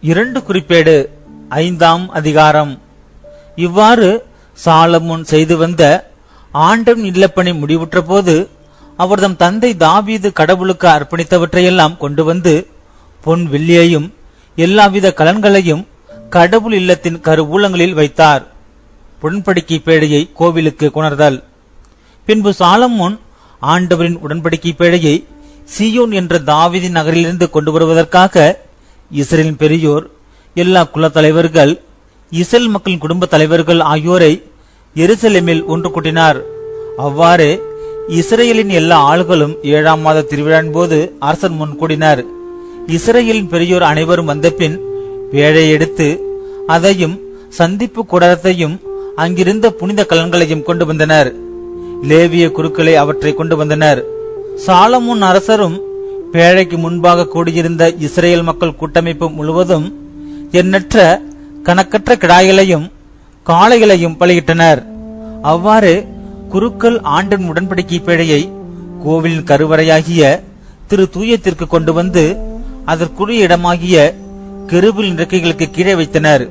இரண்டு குறிப்பேடு. ஐந்தாம் அதிகாரம். இவ்வாறு சாலமுன் செய்து வந்த ஆண்டம் இல்லப்பணி முடிவுற்ற போது அவர்தம் தந்தை தாவீது கடவுளுக்கு அர்ப்பணித்தவற்றையெல்லாம் கொண்டு வந்து பொன் வெள்ளியையும் எல்லாவித கலன்களையும் கடவுள் இல்லத்தின் கருவூலங்களில் வைத்தார். உடன்படிக்கை பேழையை கோவிலுக்கு கொணர்தல். பின்பு சாலமுன் ஆண்டவரின் உடன்படிக்கை பேழையை சியோன் என்ற தாவீதின் நகரிலிருந்து கொண்டு வருவதற்காக இஸ்ரேலின் பெரியோர் எல்லா குலத்தலைவர்கள் இஸ்ரேல் மக்களின் குடும்ப தலைவர்கள் ஆகியோரை எருசலேமில் ஒன்று கூட்டினார். அவ்வாறு இஸ்ரேலின் எல்லா ஆள்களும் ஏழாம் மாத திருவிழாவின் போது அரசன் முன் கூடினார். இஸ்ரேலின் பெரியோர் அனைவரும் வந்தபின் வேழை எடுத்து அதையும் சந்திப்பு கூடாரத்தையும் அங்கிருந்த புனித கலன்களையும் கொண்டு வந்தனர். லேவிய குருக்களை அவற்றை கொண்டு வந்தனர். சாலமுன் அரசரும் பேழைக்கு முன்பாக கூடியிருந்த இஸ்ரேல் மக்கள் கூட்டமைப்பு முழுவதும் எண்ணற்ற கணக்கற்ற கிடாய்களையும் காளைகளையும் பலியிட்டனர். அவ்வாறு குருக்கள் ஆண்டின் உடன்படிக்கை பேழையை கோவிலின் கருவறையாகிய திரு தூயத்திற்கு கொண்டு வந்து அதற்குரிய இடமாகிய கெருபில் இறக்கைகளுக்கு கீழே வைத்தனர்.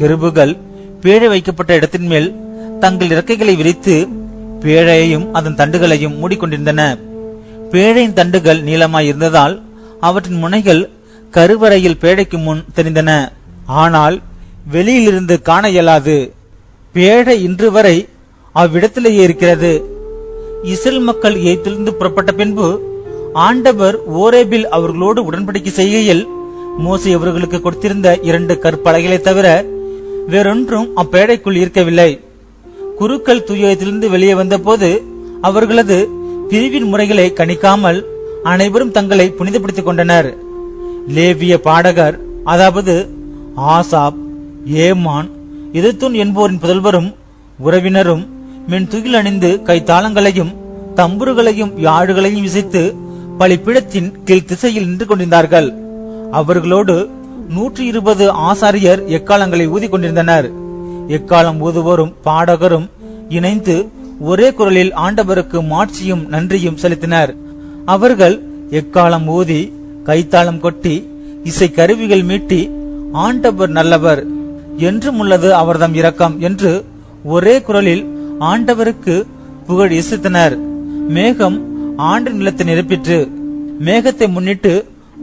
கெருபுகள் பேழை வைக்கப்பட்ட இடத்தின் மேல் தங்கள் இறக்கைகளை விரித்து பேழையையும் அதன் தண்டுகளையும் மூடிக்கொண்டிருந்தன. பேழையின் தண்டுகள் நீளமாய் இருந்ததால் அவற்றின் முனைகள் கருவறையில் பேழைக்கு முன் தெரிந்தன. ஆனால் வெளியிலிருந்து காண இயலாது. பேழை இன்று வரை அவ்விடத்திலேயே இருக்கிறது. இஸ்ரேல் மக்கள் எய்திலிருந்து புறப்பட்ட பின்பு ஆண்டவர் ஓரேபில் அவர்களோடு உடன்படிக்கை செய்கையில் மோசி அவர்களுக்கு கொடுத்திருந்த இரண்டு கற்பலகைகளை தவிர வேறொன்றும் அப்பேடைக்குள் இருக்கவில்லை. குருக்கள் துயரத்திலிருந்து வெளியே வந்தபோது அவர்களது பிரிவின் முறைகளை கணிக்காமல் அனைவரும் தங்களை புனிதப்படுத்திக் கொண்டனர். லேவிய பாடகர் அதாவது ஆசாப் ஏமான் எதிர்த்துன் என்போரின் புதல்வரும் உறவினரும் மென் துகில் அணிந்து கைத்தாளங்களையும் தம்புருகளையும் யாழுகளையும் இசைத்து பலிப்பிடத்தின் கீழ் திசையில் நின்று கொண்டிருந்தார்கள். அவர்களோடு நூற்றி இருபது ஆசாரியர் எக்காலங்களை ஊதிக் கொண்டிருந்தனர். எக்காலம் ஊதுவோரும் பாடகரும் இணைந்து ஒரே குரலில் ஆண்டவருக்கு மாட்சியும் நன்றியும் செலுத்தினர். அவர்கள் எக்காலம் ஊதி கைத்தாளம் கொட்டி இசை கருவிகள் மீட்டி ஆண்டவர் நல்லவர் என்றும் உள்ளது அவர்தம் இரக்கம் என்று ஒரே குரலில் ஆண்டவருக்கு புகழ் இசைத்தனர். மேகம் ஆண்டு நிலத்தை நிரப்பிற்று. மேகத்தை முன்னிட்டு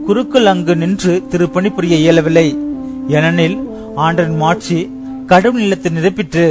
குருக்கள் அங்கு நின்று திருப்பணி புரிய இயலவில்லை. ஏனெனில் ஆண்டின் மாட்சி கடும் நிலத்தை நிரப்பிற்று.